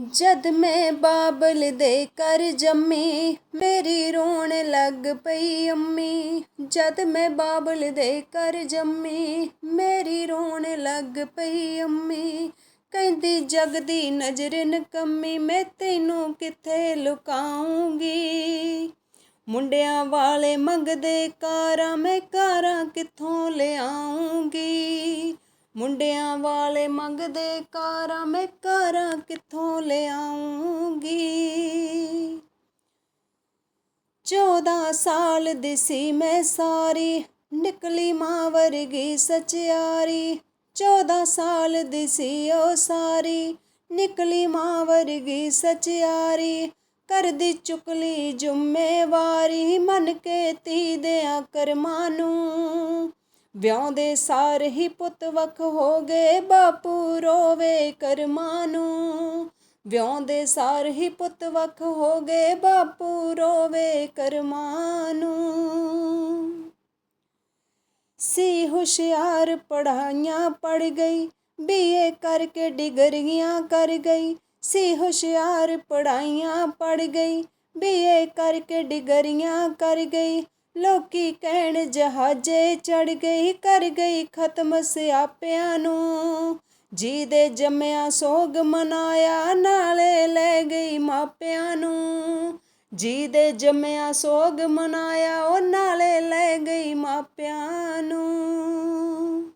ਜਦ ਮੈਂ ਬਾਬਲ ਦੇ ਕਰ ਜੰਮੀ, ਮੇਰੀ ਰੋਣ ਲੱਗ ਪਈ ਅੰਮੀ। ਜਦ ਮੈਂ ਬਾਬਲ ਦੇ ਕਰ ਜੰਮੀ, ਮੇਰੀ ਰੋਣ ਲੱਗ ਪਈ ਅੰਮੀ। ਕਹਿੰਦੀ ਜਗ ਦੀ ਨਜ਼ਰ ਨਕਮੀ, ਮੈਂ ਤੈਨੂੰ ਕਿੱਥੇ ਲੁਕਾਉਂਗੀ? ਮੁੰਡਿਆਂ ਵਾਲੇ ਮੰਗਦੇ ਕਾਰਾਂ, ਮੈਂ ਕਾਰਾਂ ਕਿੱਥੋਂ ਲਿਆਉਂਗੀ? ਮੁੰਡਿਆਂ ਵਾਲੇ ਮੰਗਦੇ ਕਾਰਾਂ, ਮੈਂ ਕਾਰਾਂ ਕਿੱਥੋਂ ਲਿਆਉਂਗੀ? 14 ਸਾਲ ਦੀ ਸੀ ਮੈਂ ਸਾਰੀ, ਨਿਕਲੀ ਮਾਂ ਵਰਗੀ ਸਚਿਆਰੀ। 14 ਸਾਲ ਦੀ ਸੀ ਉਹ ਸਾਰੀ, ਨਿਕਲੀ ਮਾਂ ਵਰਗੀ ਸਚਿਆਰੀ। ਕਰਦੀ ਚੁਕਲੀ ਜ਼ਿੰਮੇਵਾਰੀ, ਮਨ ਕੇ ਤੀ ਦਿਆਂ ਕਰਮਾਂ ਨੂੰ। ਵਿਆਹੁੰਦੇ ਸਾਰ ਹੀ ਪੁੱਤ ਵਖ ਹੋ ਗਏ ਬਾਪੂ ਰੋਵੇ ਕਰਮਾਂ ਨੂੰ। ਵਿਆਹੁੰਦੇ ਸਾਰ ਹੀ ਪੁੱਤ ਵਖ ਹੋ ਗਏ ਬਾਪੂ ਰੋਵੇ ਕਰਮਾਂ ਨੂੰ। ਸੀ ਹੁਸ਼ਿਆਰ ਪੜਾਈਆਂ ਪੜ ਗਈ, ਬੀਏ ਕਰਕੇ ਡਿਗਰੀਆਂ ਕਰ ਗਈ। ਸੀ ਹੁਸ਼ਿਆਰ ਪੜਾਈਆਂ ਪੜ ਗਈ, ਬੀਏ ਕਰਕੇ ਡਿਗਰੀਆਂ ਕਰ ਗਈ। ਲੋਕੀ ਕਹਿਣ ਜਹਾਜੇ ਚੜ ਗਈ ਕਰ ਗਈ ਖਤਮ ਸਿਆਪਿਆਂ ਨੂੰ। ਜੀ ਦੇ ਜੰਮਿਆ ਸੋਗ ਮਨਾਇਆ, ਨਾਲੇ ਲੈ ਗਈ ਮਾਪਿਆਂ ਨੂੰ। ਜੀ ਦੇ ਜੰਮਿਆ ਸੋਗ ਮਨਾਇਆ, ਉਹ ਨਾਲੇ ਲੈ ਗਈ ਮਾਪਿਆਂ ਨੂੰ।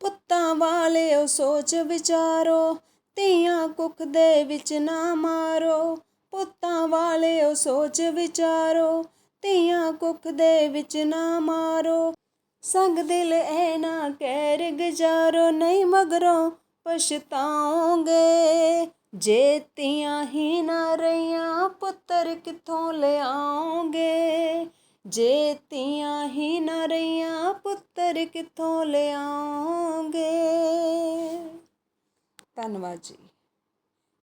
ਪੁੱਤਾਂ ਵਾਲੇ ਉਹ ਸੋਚ ਵਿਚਾਰੋ, ਧੀਆਂ ਕੁੱਖ ਦੇ ਵਿੱਚ ਨਾ ਮਾਰੋ। ਪੁੱਤਾਂ ਵਾਲੇ ਉਹ ਸੋਚ ਵਿਚਾਰੋ ਧੀਆਂ ਕੁੱਖ ਦੇ ਵਿੱਚ ਨਾ ਮਾਰੋ। ਸੰਗ ਦਿਲ ਐ ਨਾ ਕਹਿਰ ਗੁਜ਼ਾਰੋ, ਨਹੀਂ ਮਗਰੋਂ ਪਛਤਾਓਗੇ। ਜੇ ਤੀਆਂ ਹੀ ਨਾ ਰਹੀਆਂ, ਪੁੱਤਰ ਕਿੱਥੋਂ ਲਿਆਓਗੇ? ਜੇ ਤੀਆਂ ਹੀ ਨਾ ਰਹੀਆਂ, ਪੁੱਤਰ ਕਿੱਥੋਂ ਲਿਆਓਗੇ? ਧੰਨਵਾਦ ਜੀ।